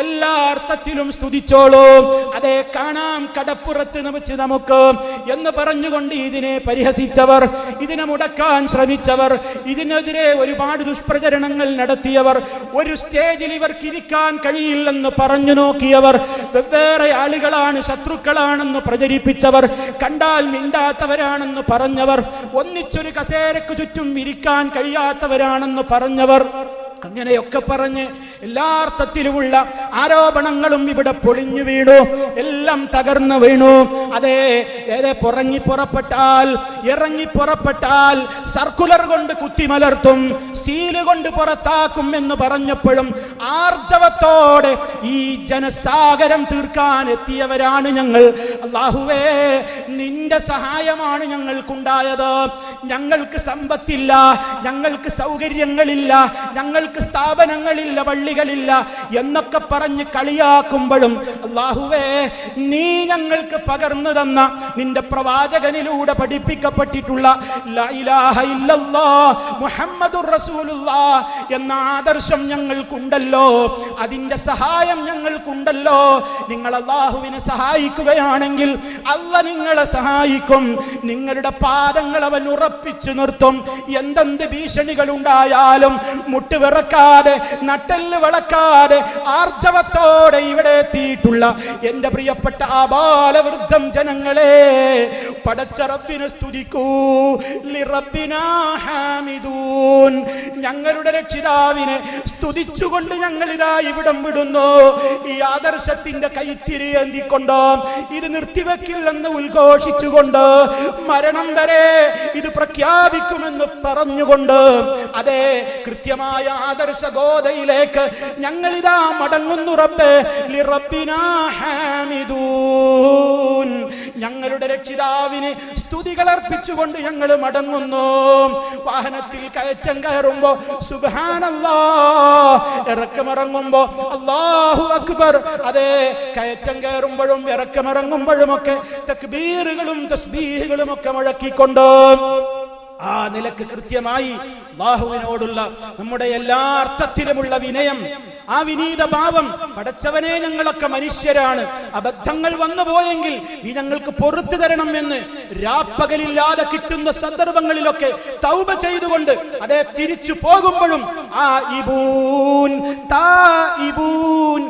എല്ലാ അർത്ഥത്തിലും സ്തുതിച്ചോളൂ. അതെ കാണാം കടപ്പുറത്ത് വെച്ച് നമുക്ക് എന്ന് പറഞ്ഞുകൊണ്ട് ഇതിനെ പരിഹസിച്ചവർ ഇതിനെ മുടക്കാൻ ശ്രമിച്ചവർ ഇതിനെതിരെ ഒരുപാട് ദുഷ്പ്രചരണങ്ങൾ നടത്തിയവർ ഒരു സ്റ്റേജിൽ ഇവർക്ക് ഇരിക്കാൻ കഴിയില്ലെന്ന് പറഞ്ഞു നോക്കിയവർ വെവ്വേറെ ആളുകളാണ് ശത്രുക്കളാണെന്ന് പ്രചരിപ്പിച്ചവർ കണ്ടാൽ മിണ്ടാത്തവരാണെന്ന് പറഞ്ഞവർ ഒന്നിച്ചൊരു കസേരക്ക് ചുറ്റും ഇരിക്കാൻ കഴിയാത്തവരാണെന്ന് പറഞ്ഞവർ. അങ്ങനെയൊക്കെ പറഞ്ഞ് എല്ലാ അർത്ഥത്തിലുമുള്ള ആരോപണങ്ങളും ഇവിടെ പൊളിഞ്ഞു വീണു. എല്ലാം തകർന്നു വീണു. അതെ ഏതെ പുറങ്ങി പുറപ്പെട്ടാൽ ഇറങ്ങി പുറപ്പെട്ടാൽ സർക്കുലർ കൊണ്ട് കുത്തിമലർത്തും സീൽ കൊണ്ട് പുറത്താക്കും എന്ന് പറഞ്ഞപ്പോഴും ആർജവത്തോടെ ഈ ജനസാഗരം തീർക്കാൻ എത്തിയവരാണ് ഞങ്ങൾ. അള്ളാഹുവേ നിന്റെ സഹായമാണ് ഞങ്ങൾക്കുണ്ടായത്. ഞങ്ങൾക്ക് സമ്പത്തില്ല ഞങ്ങൾക്ക് സൗകര്യങ്ങളില്ല ഞങ്ങൾക്ക് സ്ഥാപനങ്ങളില്ല പള്ളികളില്ല എന്നൊക്കെ പറഞ്ഞ് കളിയാക്കുമ്പോഴും അള്ളാഹുവേ നീ ഞങ്ങൾക്ക് പകർന്നു തന്ന നിന്റെ പ്രവാചകനിലൂടെ പഠിപ്പിക്കപ്പെട്ടിട്ടുള്ള എന്ന ആദർശം ഞങ്ങൾക്കുണ്ടല്ലോ അതിന്റെ സഹായം ഞങ്ങൾക്കുണ്ടല്ലോ നിങ്ങൾ അള്ളാഹുവിനെ സഹായിക്കുകയാണെങ്കിൽ അല്ല നിങ്ങളെ സഹായിക്കും നിങ്ങളുടെ പാദങ്ങൾ അവൻ ഉറപ്പിച്ചു നിർത്തും. എന്തെന്ത് ഭീഷണികൾ ഉണ്ടായാലും മുട്ടുവിറക്കാതെ നട്ടെല്ല് വളക്കാതെ ആർജവത്തോടെ ഇവിടെ എത്തിയിട്ടുള്ള എന്റെ പ്രിയപ്പെട്ട ആ ബാലവൃദ്ധം ജനങ്ങളെ പടച്ച റബ്ബിനെ സ്തുതിക്കൂ ഞങ്ങളുടെ രക്ഷിതാവിനെ സ്തുതിച്ചുകൊണ്ട് ഇതാ ഇവിടം വിടുന്നു. ഈ ആദർശത്തിന്റെ കൈത്തിരി എന്തിക്കൊണ്ട് ഇത് നിർത്തിവെക്കില്ലെന്ന് ഉദ്ഘോഷിച്ചുകൊണ്ട് മരണം വരെ ഇത് പ്രഖ്യാപിക്കുമെന്ന് പറഞ്ഞുകൊണ്ട് അതെ കൃത്യമായ ആദർശ ഗോതയിലേക്ക് ഞങ്ങളിതാ ഇതാ മടങ്ങുന്നു റബ്ബേ. ലിറബ്ബിനാ ഹാമിദൂൻ. ഞങ്ങളുടെ രക്ഷിതാവിന് സ്തുതികൾ അർപ്പിച്ചുകൊണ്ട് ഞങ്ങൾ മടങ്ങുന്നു. വാഹനത്തിൽ കയറ്റം കയറുമ്പോ സുബാനല്ലാ ഇറക്കമിറങ്ങുമ്പോ അള്ളാഹു അക്ബർ. അതെ കയറ്റം കയറുമ്പോഴും ഇറക്കമിറങ്ങുമ്പോഴും ഒക്കെ തക്ബീറുകളും തസ്ബീഹുകളും ഒക്കെ മുഴക്കിക്കൊണ്ട് ആ നിലയ്ക്ക് കൃത്യമായി ബാഹുവിനോടുള്ള നമ്മുടെ എല്ലാ അർത്ഥത്തിലുമുള്ള വിനയം ആ വിനീത ഭാവം പടച്ചവനെ ഞങ്ങളൊക്കെ മനുഷ്യരാണ്. അബദ്ധങ്ങൾ വന്നു പോയെങ്കിൽ ഈ ഞങ്ങൾക്ക് പൊറത്തു തരണം എന്ന് രാപ്പകലില്ലാതെ കിട്ടുന്ന സന്ദർഭങ്ങളിലൊക്കെ തൗബ ചെയ്തുകൊണ്ട് അതേ തിരിച്ചു പോകുമ്പോഴും ആ ഇബൂൻ താ ഇബൂൻ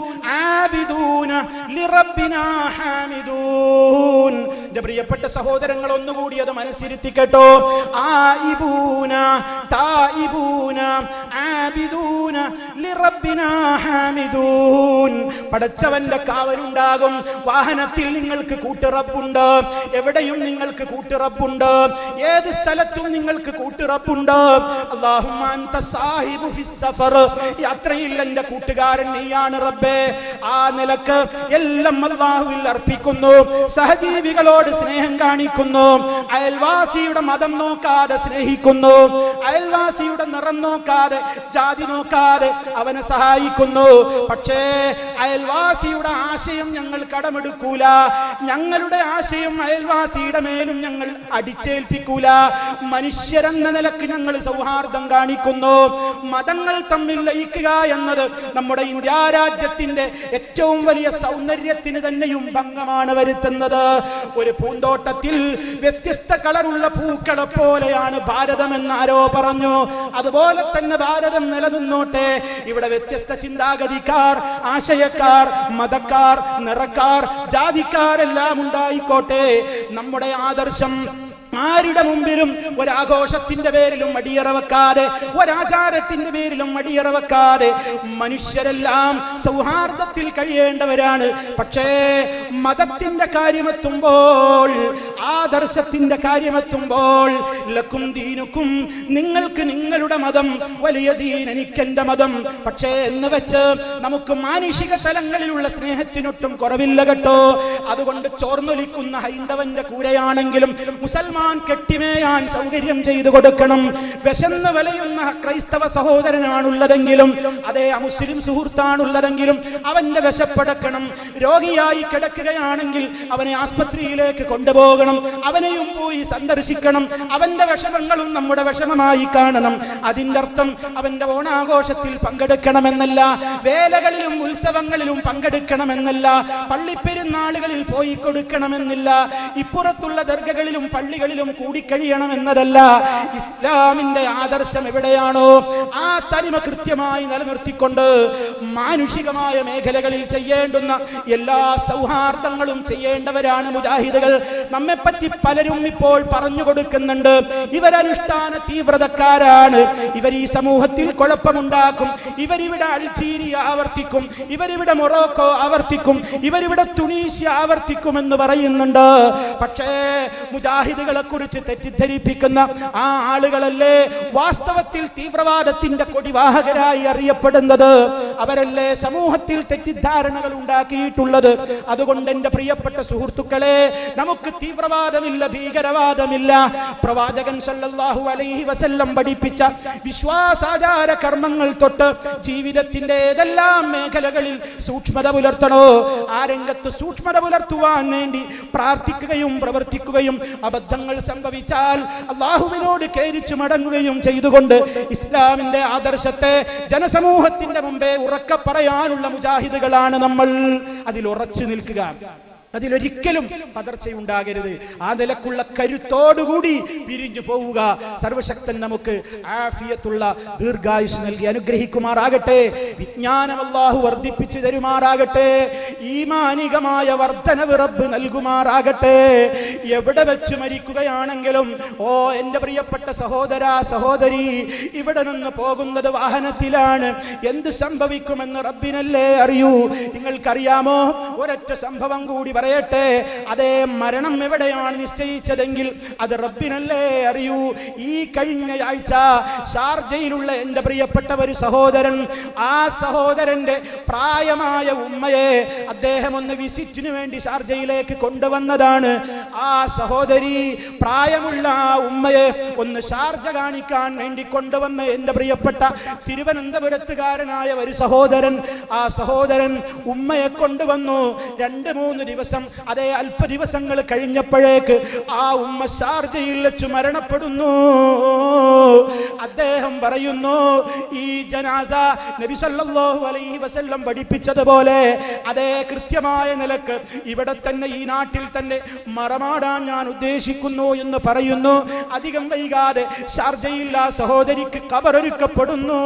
ഹാമിദൂൻ. എന്റെ പ്രിയപ്പെട്ട സഹോദരങ്ങൾ ഒന്നുകൂടി അത് മനസ്സിരുത്തി കേട്ടോ. ആയിബൂന തായിബൂന ആബിദൂന പടച്ചവന്റെ കാവലുണ്ടാകും. വാഹനത്തിൽ നിങ്ങൾക്ക് കൂട്ടിറപ്പുണ്ട്. എവിടെയും നിങ്ങൾക്ക് കൂട്ടിറപ്പുണ്ട്. ഏത് സ്ഥലത്തും നിങ്ങൾക്ക് കൂട്ടിറപ്പുണ്ട്. യാത്രയിൽ എന്റെ കൂട്ടുകാരൻ നീയാണ് റബ്ബേ. ആ നിലയ്ക്ക് എല്ലാം അള്ളാഹുവിൽ അർപ്പിക്കുന്നു. സഹജീവികളോട് സ്നേഹം കാണിക്കുന്നു. അയൽവാസിയുടെ മതം നോക്കാതെ സ്നേഹിക്കുന്നു. അയൽവാസിയുടെ നിറം നോക്കാതെ ജാതി നോക്കാതെ അവനെ സഹായിക്കുന്നു. പക്ഷേ അയൽവാസിയുടെ ആശയം ഞങ്ങൾ കടമെടുക്കൂല. ഞങ്ങളുടെ ആശയം അയൽവാസിയുടെ മേലും ഞങ്ങൾ അടിച്ചേൽപ്പിക്കൂല. മനുഷ്യരെന്ന നിലയ്ക്ക് ഞങ്ങൾ സൗഹാർദ്ദം കാണിക്കുന്നു. മതങ്ങൾ തമ്മിൽ ലയിക്കുക എന്നത് നമ്മുടെ ഇന്ത്യ രാജ്യത്തിന്റെ ഏറ്റവും വലിയ സൗന്ദര്യത്തിന് തന്നെയും ഭംഗമാണ് വരുത്തുന്നത്. ഒരു പൂന്തോട്ടത്തിൽ വ്യത്യസ്ത കളറുള്ള പൂക്കളെ പോലെയാണ് ഭാരതം എന്നാരോ പറഞ്ഞു. അതുപോലെ തന്നെ ഭാരതം നിലനിന്നോട്ടെ. ഇവിടെ വ്യത്യസ്ത ചിന്താഗതിക്കാർ ആശയക്കാർ മതക്കാർ നിറക്കാർ ജാതിക്കാരെല്ലാം ഉണ്ടായിക്കോട്ടെ. നമ്മുടെ ആദർശം ആരുടെ മുമ്പിലും ഒരാഘോഷത്തിന്റെ പേരിലും മടിയറ വെക്കാതെ ഒരാചാരത്തിന്റെ പേരിലും മടിയറവക്കാതെ മനുഷ്യരെല്ലാം സൗഹാർദ്ദത്തിൽ കഴിയേണ്ടവരാണ്. പക്ഷേ മതത്തിന്റെ കാര്യമെത്തുമ്പോൾ ആദർശത്തിന്റെ കാര്യമെത്തുമ്പോൾ ലക്കും ദീനുക്കും. നിങ്ങൾക്ക് നിങ്ങളുടെ മതം വലിയ ദീൻ എനിക്കെന്റെ മതം. പക്ഷേ എന്ന് വെച്ച് നമുക്ക് മാനുഷിക തലങ്ങളിലുള്ള സ്നേഹത്തിനൊട്ടും കുറവില്ല കേട്ടോ. അതുകൊണ്ട് ചോർന്നൊലിക്കുന്ന ഹൈന്ദവന്റെ കൂരയാണെങ്കിലും മുസൽമാൻ കെട്ടിമേയാൻ സൗകര്യം ചെയ്തു കൊടുക്കണം. വിശന്ന് വലയുന്ന ക്രൈസ്തവ സഹോദരനാണുള്ളതെങ്കിലും അതേ അമുസ്ലിം സുഹൃത്താണുള്ളതെങ്കിലും അവന്റെ വിശപ്പടക്കണം. രോഗിയായി കിടക്കുകയാണെങ്കിൽ അവനെ ആസ്പത്രിയിലേക്ക് കൊണ്ടുപോകണം. അവനെയും പോയി സന്ദർശിക്കണം. അവൻ അവന്റെ വിഷമങ്ങളും നമ്മുടെ വിഷമമായി കാണണം. അതിന്റെ അർത്ഥം അവന്റെ ഓണാഘോഷത്തിൽ പങ്കെടുക്കണമെന്നല്ല വേലകളിലും ഉത്സവങ്ങളിലും പങ്കെടുക്കണമെന്നല്ല പള്ളിപ്പെരുന്നാളുകളിൽ പോയി കൊടുക്കണമെന്നില്ല ഇപ്പുറത്തുള്ള ദർഗകളിലും പള്ളികളിലും കൂടിക്കഴിയണമെന്നതല്ല. ഇസ്ലാമിന്റെ ആദർശം എവിടെയാണോ ആ തനിമ കൃത്യമായി നിലനിർത്തിക്കൊണ്ട് മാനുഷികമായ മേഖലകളിൽ ചെയ്യേണ്ടുന്ന എല്ലാ സൗഹാർദ്ദങ്ങളും ചെയ്യേണ്ടവരാണ് മുജാഹിദുകൾ. നമ്മെപ്പറ്റി പലരും ഇപ്പോൾ പറഞ്ഞു കൊടുക്കുന്നുണ്ട്. ഇവരനുഷ്ഠാന തീവ്രതക്കാരാണ്. ഇവർ ഈ സമൂഹത്തിൽ കുഴപ്പമുണ്ടാക്കും. ഇവരിവിടെ അൾജീരിയ ആവർത്തിക്കും. ഇവരിവിടെ മൊറോക്കോ ആവർത്തിക്കും. ഇവരിവിടെ തുണീഷ്യ ആവർത്തിക്കും എന്ന് പറയുന്നുണ്ട്. പക്ഷേ മുജാഹിദുകളെ കുറിച്ച് തെറ്റിദ്ധരിപ്പിക്കുന്ന ആ ആളുകളല്ലേ വാസ്തവത്തിൽ തീവ്രവാദത്തിന്റെ കൊടിവാഹകരായി അറിയപ്പെടുന്നത്. അവരല്ലേ സമൂഹത്തിൽ തെറ്റിദ്ധാരണകൾ ഉണ്ടാക്കിയിട്ടുള്ളത്. അതുകൊണ്ട് എന്റെ പ്രിയപ്പെട്ട സുഹൃത്തുക്കളെ നമുക്ക് തീവ്രവാദമില്ല ഭീകരവാദമില്ല. പ്രവാചകൻ സല്ലല്ലാഹു അലൈഹി വസല്ലം പഠിപ്പിച്ച വിശ്വാസാചാര കർമ്മങ്ങൾ തൊട്ട് ജീവിതത്തിന്റെ ഏതെല്ലാം മേഖലകളിൽ സൂക്ഷ്മത പുലർത്തണോ? ആ രംഗത്ത് സൂക്ഷ്മത പുലർത്തുവാൻ വേണ്ടി പ്രാർത്ഥിക്കുകയും പ്രവർത്തിക്കുകയും അബദ്ധങ്ങൾ സംഭവിച്ചാൽ അള്ളാഹുവിനോട് കേരിച്ചു മടങ്ങുകയും ചെയ്തുകൊണ്ട് ഇസ്ലാമിന്റെ ആദർശത്തെ ജനസമൂഹത്തിന്റെ മുമ്പേ ഉറക്കെ പറയാനുള്ള മുജാഹിദുകളാണ് നമ്മൾ. അതിൽ ഉറച്ചു നിൽക്കുക. അതിലൊരിക്കലും പതർച്ചയുണ്ടാകരുത്. ആ നിലക്കുള്ള കരുത്തോടുകൂടി പിരിഞ്ഞു പോവുക. സർവശക്തൻ നമുക്ക് ആഫിയത്തുള്ള ദീർഘായുസ് നൽകി അനുഗ്രഹിക്കുമാറാകട്ടെ. വിജ്ഞാനം വർദ്ധിപ്പിച്ചു തരുമാറാകട്ടെ. ഈമാനികമായ വർധനവ് റബ്ബ് നൽകുമാറാകട്ടെ. എവിടെ വെച്ച് മരിക്കുകയാണെങ്കിലും ഓ എന്റെ പ്രിയപ്പെട്ട സഹോദര സഹോദരി ഇവിടെ നിന്ന് പോകുന്നത് വാഹനത്തിലാണ്. എന്ത് സംഭവിക്കുമെന്ന് റബ്ബിനല്ലേ അറിയൂ. നിങ്ങൾക്കറിയാമോ? ഒരൊറ്റ സംഭവം കൂടി പറയട്ടെ. അതേ മരണം എവിടെയാണ് നിശ്ചയിച്ചതെങ്കിൽ അത് റബ്ബിനല്ലേ അറിയൂ. ഈ കഴിഞ്ഞയാഴ്ച ഷാർജയിലുള്ള എന്റെ പ്രിയപ്പെട്ട ഒരു സഹോദരൻ ആ സഹോദരന്റെ പ്രായമായ ഉമ്മയെ അദ്ദേഹം ഒന്ന് വിസിറ്റിനു വേണ്ടി ഷാർജയിലേക്ക് കൊണ്ടുവന്നതാണ്. ആ സഹോദരി പ്രായമുള്ള ആ ഉമ്മയെ ഒന്ന് ഷാർജ കാണിക്കാൻ വേണ്ടി കൊണ്ടുവന്ന എന്റെ പ്രിയപ്പെട്ട തിരുവനന്തപുരത്തുകാരനായ ഒരു സഹോദരൻ ആ സഹോദരൻ ഉമ്മയെ കൊണ്ടുവന്നു. രണ്ട് മൂന്ന് ദിവസം അതേ അല്പ ദിവസങ്ങൾ കഴിഞ്ഞപ്പോഴേക്ക് ആ ഉമ്മ ഷാർജയിൽ വെച്ച് മരണപ്പെടുന്നു. അദ്ദേഹം പറയുന്നു ഈ ജനാസ നബി സല്ലല്ലാഹു അലൈഹി വസല്ലം പഠിപ്പിച്ചതുപോലെ അതേ കൃത്യമായ നിലയ്ക്ക് ഇവിടെ തന്നെ ഈ നാട്ടിൽ തന്നെ മറമാടാൻ ഞാൻ ഉദ്ദേശിക്കുന്നു എന്ന് പറയുന്നു. അധികം വൈകാതെ ഷാർജയിൽ ആ സഹോദരിക്ക് കബറൊരുക്കപ്പെടുന്നു.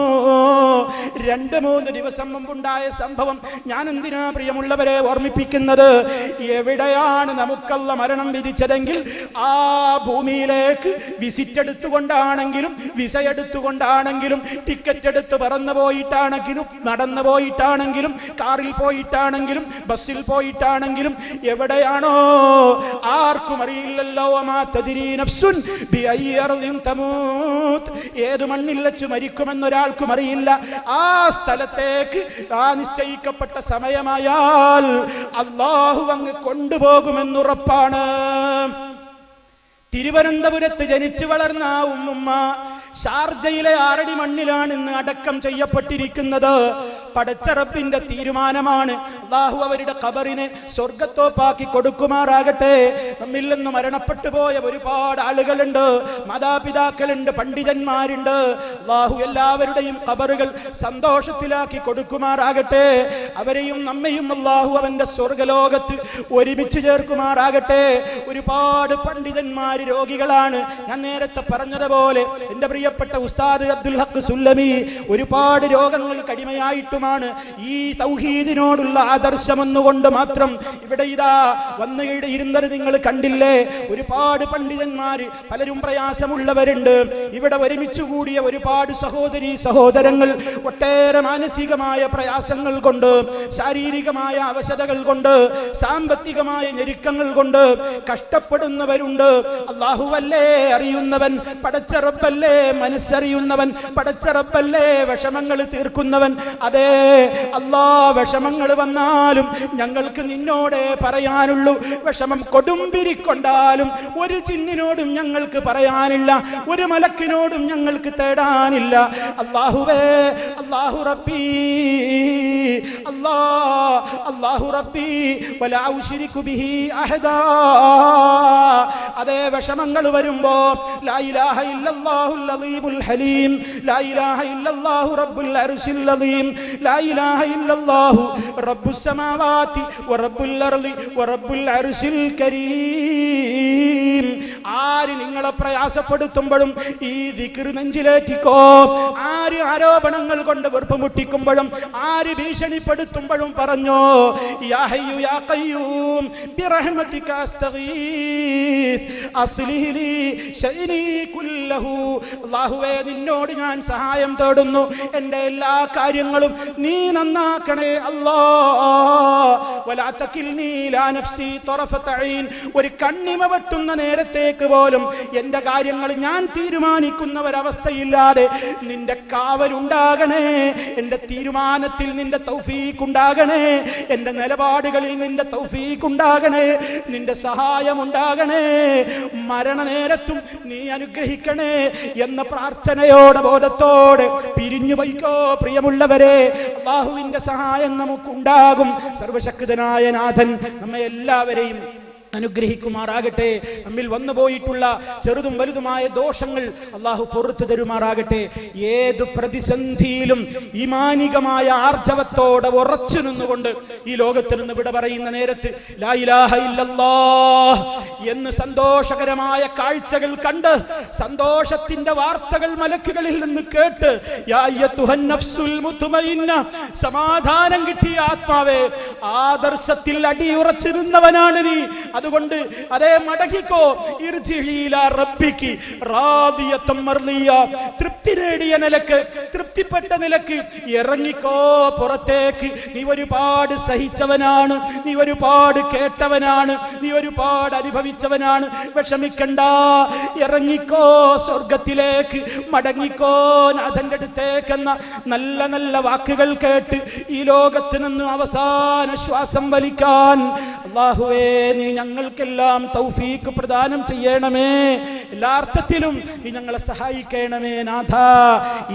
രണ്ട് മൂന്ന് ദിവസം മുമ്പുണ്ടായ സംഭവം ഞാൻ എന്തിനാ പ്രിയമുള്ളവരെ ഓർമ്മിപ്പിക്കുന്നത് എവിടെയാണ് നമുക്കല്ല മരണം വിധിച്ചതെങ്കിൽ ആ ഭൂമിയിലേക്ക് വിസിറ്റ് എടുത്തുകൊണ്ടാണെങ്കിലും വിസ എടുത്തുകൊണ്ടാണെങ്കിലും ടിക്കറ്റ് എടുത്ത് പറന്നു പോയിട്ടാണെങ്കിലും നടന്നു പോയിട്ടാണെങ്കിലും കാറിൽ പോയിട്ടാണെങ്കിലും ബസ്സിൽ പോയിട്ടാണെങ്കിലും എവിടെയാണോ ആർക്കും അറിയില്ലല്ലോ. നഫ്സുൻ ഏത് മണ്ണിൽ വെച്ച് മരിക്കുമെന്നൊരാൾക്കും അറിയില്ല. ആ സ്ഥലത്തേക്ക് ആ നിശ്ചയിക്കപ്പെട്ട സമയമായാൽ അള്ളാഹു അങ്ങ് കൊണ്ടുപോകുമെന്നുറപ്പാണ്. തിരുവനന്തപുരത്ത് ജനിച്ചു വളർന്ന ഉമ്മുമ്മ ഷാർജയിലെ ആറടി മണ്ണിലാണ് ഇന്ന് അടക്കം ചെയ്യപ്പെട്ടിരിക്കുന്നത്. പടച്ചറപ്പിന്റെ തീരുമാനമാണ്. അള്ളാഹു അവരുടെ ഖബറിനെ സ്വർഗത്തോപ്പാക്കി കൊടുക്കുമാറാകട്ടെ. നമ്മിൽ നിന്ന് മരണപ്പെട്ടു പോയ ഒരുപാട് ആളുകളുണ്ട്. മാതാപിതാക്കളുണ്ട് പണ്ഡിതന്മാരുണ്ട്. അള്ളാഹു എല്ലാവരുടെയും ഖബറുകൾ സന്തോഷത്തിലാക്കി കൊടുക്കുമാറാകട്ടെ. അവരെയും നമ്മയും അള്ളാഹു അവന്റെ സ്വർഗലോകത്ത് ഒരുമിച്ച് ചേർക്കുമാറാകട്ടെ. ഒരുപാട് പണ്ഡിതന്മാര് രോഗികളാണ്. ഞാൻ നേരത്തെ പറഞ്ഞതുപോലെ എന്റെ പ്രിയപ്പെട്ട ഉസ്താദ് അബ്ദുൽ ഹക്ക് സുല്ലമി ഒരുപാട് രോഗങ്ങൾ കടിമയായിട്ടുമാണ് ഈ തൗഹീദിനോടുള്ള ആദർശം എന്നുകൊണ്ട് മാത്രം ഇവിടെ ഇതാ വന്ന് ഇരുന്നത് നിങ്ങൾ കണ്ടില്ലേ? ഒരുപാട് പണ്ഡിതന്മാര് പലരും പ്രയാസമുള്ളവരുണ്ട്. ഇവിടെ ഒരുമിച്ച് കൂടിയ ഒരുപാട് സഹോദരി സഹോദരങ്ങൾ ഒട്ടേറെ മാനസികമായ പ്രയാസങ്ങൾ കൊണ്ട് ശാരീരികമായ അവശതകൾ കൊണ്ട് സാമ്പത്തികമായ ഞെരുക്കങ്ങൾ കൊണ്ട് കഷ്ടപ്പെടുന്നവരുണ്ട്. അള്ളാഹുവല്ലേ അറിയുന്നവൻ പടച്ചറപ്പല്ലേ മനസ്സറിയുന്നവൻ പടച്ചറപ്പല്ലേ വിഷമങ്ങൾ തീർക്കുന്നവൻ. അതേ അല്ലാ വിഷമങ്ങൾ വന്നാലും ഞങ്ങൾക്ക് നിന്നോടേ പറയാനുള്ളൂ. വിഷമം കൊടുമ്പിരിക്കൊണ്ടാലും ഒരു ചിന്നിനോടും ഞങ്ങൾക്ക് പറയാനില്ല ഒരു മലക്കിനോടും ഞങ്ങൾക്ക് തേടാനില്ല. അള്ളാഹുവേ അള്ളാഹു റബ്ബീ. അല്ലാ റബ്ബി വലാ ബിഹി അതേ വിഷമങ്ങൾ വരുമ്പോ ലാ ഇലാഹ ഹലീം ലാ ഇലാഹ ഇല്ലല്ലാഹു അർശിൽ ലാ ഇലാഹ ഇല്ലല്ലാഹു അർളി അർശിൽ കരീം. ആര് നിങ്ങളെ പ്രയാസപ്പെടുത്തുമ്പോഴും ഈ ദിക്ർ നെഞ്ചിലേറ്റിക്കോ? ആര് ആരോപണങ്ങൾ കൊണ്ട് വെറുപ്പ് മുട്ടിക്കുമ്പോഴും ആര് ഭീഷണിപ്പെടുത്തുമ്പോഴും പറഞ്ഞോ നിന്നോട് ഞാൻ സഹായം തേടുന്നു. എന്റെ എല്ലാ കാര്യങ്ങളും നീ നന്നാക്കണേ അല്ലോ. ഒരു കണ്ണിമ വെട്ടുന്ന നേരത്തേക്ക് പോലും എന്റെ കാര്യങ്ങൾ ഞാൻ തീരുമാനിക്കുന്ന ഒരവസ്ഥയില്ലാതെ നിന്റെ കാവലുണ്ടാകണേ എന്റെ തീരുമാനത്തിൽ നിന്റെ തൗഫീഖ് ഉണ്ടാകണേ എന്റെ നിലപാടുകളിൽ നിന്റെ തൗഫീഖ് ഉണ്ടാകണേ നിന്റെ സഹായം ഉണ്ടാകണേ മരണനേരത്തും നീ അനുഗ്രഹിക്കണേ എന്ന പ്രാർത്ഥനയോടെ ബോധത്തോടെ പിരിഞ്ഞു വൈക്കോ പ്രിയമുള്ളവരെ. അള്ളാഹുവിന്റെ സഹായം നമുക്കുണ്ടാകും. സർവശക്തനായ നാഥൻ നമ്മെ എല്ലാവരെയും അനുഗ്രഹിക്കുമാറാകട്ടെ. നമ്മിൽ വന്നു പോയിട്ടുള്ള ചെറുതും വലുതുമായ ദോഷങ്ങൾ അള്ളാഹു പുറത്തു തരുമാറാകട്ടെ. ഏത് പ്രതിസന്ധിയിലും ഇമാനികമായ ആർജവത്തോടെ ഉറച്ചു നിന്നുകൊണ്ട് ഈ ലോകത്തിൽ നിന്ന് വിട പറയുന്ന നേരത്ത് എന്ന് സന്തോഷകരമായ കാഴ്ചകൾ കണ്ട് സന്തോഷത്തിന്റെ വാർത്തകൾ മലക്കുകളിൽ നിന്ന് കേട്ട് സമാധാനം കിട്ടിയ ആത്മാവേ ആദർശത്തിൽ അടിയുറച്ചിരുന്നവനാണ് നീ അതുകൊണ്ട് അതേ മടങ്ങിക്കോ റബ്ബിക്ക് തൃപ്തി നേടിയ നിലയ്ക്ക് തൃപ്തിപ്പെട്ട നിലയ്ക്ക് ഇറങ്ങിക്കോ പുറത്തേക്ക്. നീ ഒരുപാട് സഹിച്ചവനാണ് നീ ഒരുപാട് കേട്ടവനാണ് നീ ഒരുപാട് അനുഭവിച്ചവനാണ്. വിഷമിക്കണ്ട ഇറങ്ങിക്കോ സ്വർഗത്തിലേക്ക് മടങ്ങിക്കോ നാഥന്റെ അടുത്തേക്കെന്ന നല്ല നല്ല വാക്കുകൾ കേട്ട് ഈ ലോകത്ത് നിന്ന് അവസാന ശ്വാസം വലിക്കാൻ അള്ളാഹുവേ നീ ഞങ്ങൾക്കെല്ലാം തൗഫീക്ക് പ്രദാനം ചെയ്യണമേ എല്ലാ അർത്ഥത്തിലും ഞങ്ങളെ സഹായിക്കണമേ നാഥ.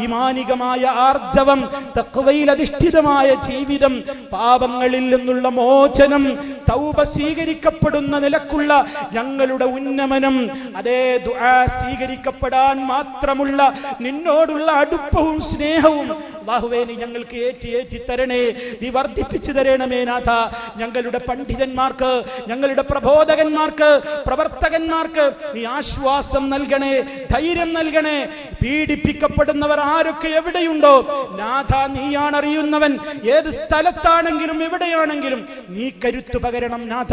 ഈമാനികമായ ആർജവം തക്വയിൽ അധിഷ്ഠിതമായ ജീവിതം പാപങ്ങളിൽ നിന്നുള്ള മോചനം തൗബ സ്വീകരിക്കപ്പെടുന്ന നിലക്കുള്ള ഞങ്ങളുടെ ഉന്നമനം അതേ ദുആ സ്വീകരിക്കപ്പെടാൻ മാത്രമുള്ള നിന്നോടുള്ള അടുപ്പവും സ്നേഹവും ബാഹുവേനി ഞങ്ങൾക്ക് ഏറ്റി ഏറ്റി തരണേ. നീ വർദ്ധിപ്പിച്ചു തരണമേ നാഥ. ഞങ്ങളുടെ പണ്ഡിതന്മാർക്ക് ഞങ്ങളുടെ പ്രബോധകന്മാർക്ക് പ്രവർത്തകന്മാർക്ക് നീ ആശ്വാസം നൽകണേ ധൈര്യം നൽകണേ പീഡിപ്പിക്കപ്പെടുന്നവർ ആരൊക്കെ എവിടെയുണ്ടോ നാഥ നീയാണ് അറിയുന്നവൻ ഏത് സ്ഥലത്താണെങ്കിലും എവിടെയാണെങ്കിലും നീ കരുത്തു പകരണം നാഥ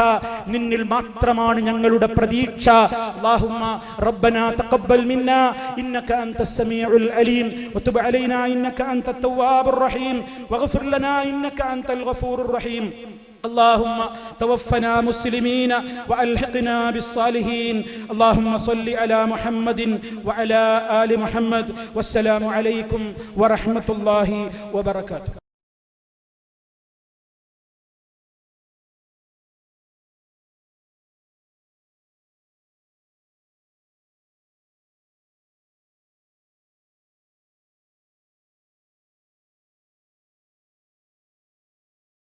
നിന്നിൽ മാത്രമാണ് ഞങ്ങളുടെ പ്രതീക്ഷ اللهم ربنا تقبل منا انك انت السميع العليم وتب علينا انك انت التواب الرحيم واغفر لنا انك انت الغفور الرحيم اللهم توفنا مسلمين وألحقنا بالصالحين. اللهم صل على محمد وعلى آل محمد. والسلام عليكم ورحمة الله وبركاته.